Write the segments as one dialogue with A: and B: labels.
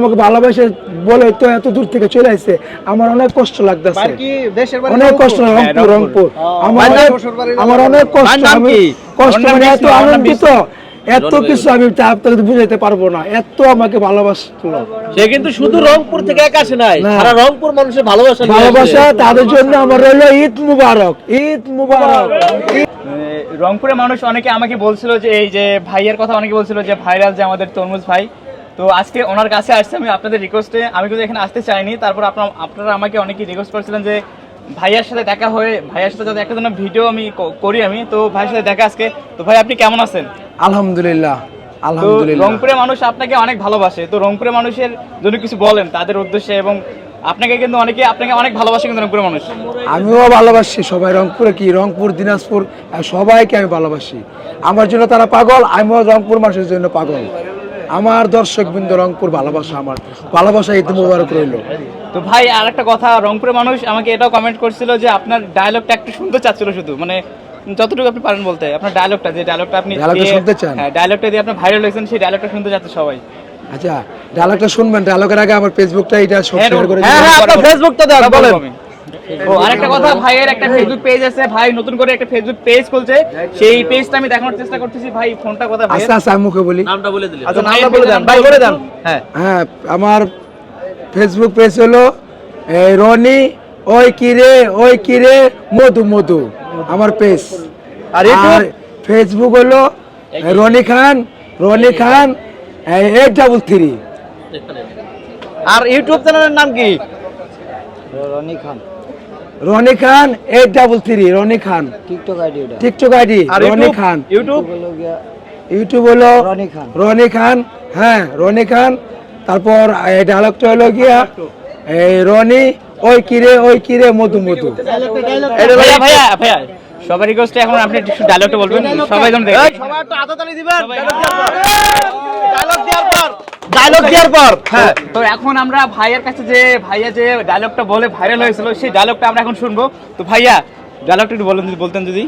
A: আমাকে ভালোবাসে বলে তো এত দূর থেকে চলে আসছে। আমার অনেক কষ্ট লাগতেছে। অনেক কষ্ট
B: হ্যাঁ,
A: রংপুর।
B: রংপুর।
A: রংপুর আমার অনেক আমার অনেক কষ্ট আমি কষ্ট মানে এত আনন্দিত। এত কিছু আমি তা আপনাকে বুঝাইতে পারব না। এত আমাকে ভালোবাসছিল
C: সে কিন্তু শুধু রংপুর থেকে এক আসে নাই। সারা রংপুর মানুষের ভালোবাসা
A: ভালোবাসা তাদের জন্য আমার রইল ঈদ মুবারক। ঈদ মুবারক।
B: রংপুরের মানুষ অনেকে আমাকে বলছিল যে এই যে ভাইয়ের কথা অনেকে বলছিল যে ভাইরাল যে আমাদের তরমুজ ভাই। তো আজকে ওনার কাছে আসছে আমি আপনাদের রিকোয়েস্টে আমি কিন্তু এখানে আসতে চাইনি। তারপর আপনার আপনারা আমাকে অনেকেই রিকোয়েস্ট করেছিলেন যে ভাইয়ার সাথে দেখা হয়ে ভাইয়ার সাথে যাতে একটা জন্য ভিডিও আমি করি আমি। তো ভাইয়ের সাথে দেখা আজকে। তো ভাই আপনি কেমন আছেন?
A: আলহামদুলিল্লাহ আলহামদুলিল্লাহ।
B: রংপুরের মানুষ আপনাকে অনেক ভালোবাসে। তো রংপুরের মানুষের জন্য কিছু বলেন তাদের উদ্দেশ্যে এবং আপনাকে কিন্তু অনেকে আপনাকে অনেক ভালোবাসে কিন্তু রংপুরের মানুষ।
A: আমিও ভালোবাসি সবাই রংপুরে কি? রংপুর দিনাজপুর সবাইকে আমি ভালোবাসি। আমার জন্য তারা পাগল আমিও রংপুর মানুষের জন্য পাগল। আমার দর্শক বিন্দু রংপুর ভালোবাসা আমার। ভালোবাসা ঈদ মুবারক রইল।
B: তো ভাই আর একটা কথা রংপুরের মানুষ আমাকে এটাও কমেন্ট করছিল যে আপনার ডায়লগটা একটু শুনতে চাচ্ছিল শুধু। মানে যতটুকু আপনি পারেন বলতে আপনার ডায়লগটা যে ডায়লগটা আপনি
A: শুনতে চান?
B: হ্যাঁ ডায়লগটা দিয়ে আপনি ভাইরাল হয়েছেন সেই ডায়লগটা শুনতে চাচ্ছে সবাই।
A: আচ্ছা ডায়লগটা শুনবেন। ডায়লগের আগে আমার ফেসবুকটা এটা সব
B: হ্যাঁ,
A: শেয়ার করে
C: হ্যাঁ হ্যাঁ আপনার ফেসবুকটা দেন বলেন।
B: ও আরেকটা কথা ভাইয়ের একটা ফেসবুক পেজ আছে। ভাই নতুন করে একটা ফেসবুক পেজ খুলছে। সেই পেজটা আমি দেখানোর চেষ্টা করতেছি। ভাই ফোনটা কথা ভাই
A: আস্তে আমি মুখে বলি।
C: নামটা বলে দিলেন
B: আচ্ছা,
C: নামটা বলে দেন। ভাই
B: বলে দেন।
C: হ্যাঁ।
A: হ্যাঁ আমার ফেসবুক পেজ হলো এই রনি ওই কিরে ওই কিরে মধু মধু আমার পেজ
C: আর ইউটিউব?
A: ফেসবুক হলো Roni Khan Roni Khan eight double three
C: আর ইউটিউব চ্যানেলের নাম কি?
A: Roni Khan. Eight double three Roni Khan. TikTok ID
C: আর
A: রনি খান।
C: ইউটিউব?
A: ইউটিউব হলো রনি খান। হ্যাঁ রনি খান। তারপর এই ডায়লগটা হলো গিয়া এই রনি ওই কিরে ওই কিরে মধু মধু।
B: ভাইয়া ভাইয়া। সবার রিকোয়েস্টে এখন আপনি একটু ডায়লগটা বলবেন। সবাই যেন দেখে।
C: সবাই একটু হাততালি দিবেন। ডায়লগ দেওয়ার পর। ডায়লগ দেওয়ার পর। হ্যাঁ।
B: তো এখন আমরা ভাইয়ের কাছে যে ভাইয়া যে ডায়লগটা বলে ভাইরাল হয়েছিল সেই ডায়লগটা আমরা এখন শুনব। তো ভাইয়া ডায়লগটা একটু বলেন যদি বলতেন যদি।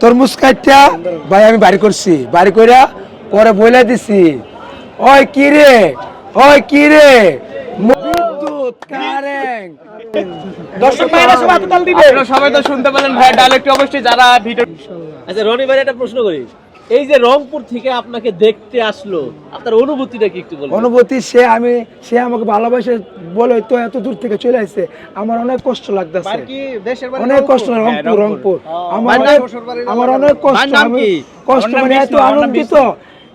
A: তরমুজ কাটটা ভাই আমি বাড়ি করছি। বাড়ি কইরা পরে বইলা দিছি। ওই কি রে? ওই কিরে বিদ্যুৎ কারেন্ট
B: দর্শক ভাইরা সবাই হাততালি দিবে। সবাই তো শুনতে পেলেন ভাইয়া ডায়লগটি অবশ্যই যারা ভিডিও
C: আচ্ছা রনি ভাই একটা প্রশ্ন করি। এই যে রংপুর থেকে আপনাকে দেখতে আসলো আপনার অনুভূতিটা কি একটু বলবেন?
A: অনুভূতি সে আমি সে আমাকে ভালোবাসে বলে তো এত দূর থেকে চলে আসছে। আমার অনেক কষ্ট লাগতেছে। অনেক কষ্ট রংপুর?
B: রংপুর।
A: রংপুর। আমার অনেক আমার অনেক কষ্ট আমি কষ্ট মানে এত আনন্দিত।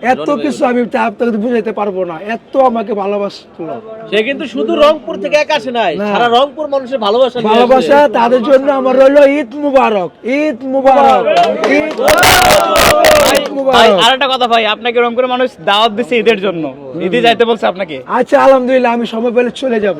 A: এত কিছু আমি আপনাকে বুঝাইতে পারব না। এত আমাকে ভালোবাসছিল
C: সে কিন্তু শুধু রংপুর থেকে এক আসে নাই সারা রংপুর মানুষের ভালোবাসা
A: ভালোবাসা তাদের জন্য আমার রইল ঈদ মুবারক ঈদ মুবারক ঈদ ঈদ
B: ভাই আর একটা কথা ভাই আপনাকে রংপুরের মানুষ দাওয়াত দিছে ঈদের জন্য। ঈদে যাইতে বলছে আপনাকে।
A: আচ্ছা আলহামদুলিল্লাহ আমি সময় পেলে চলে যাব।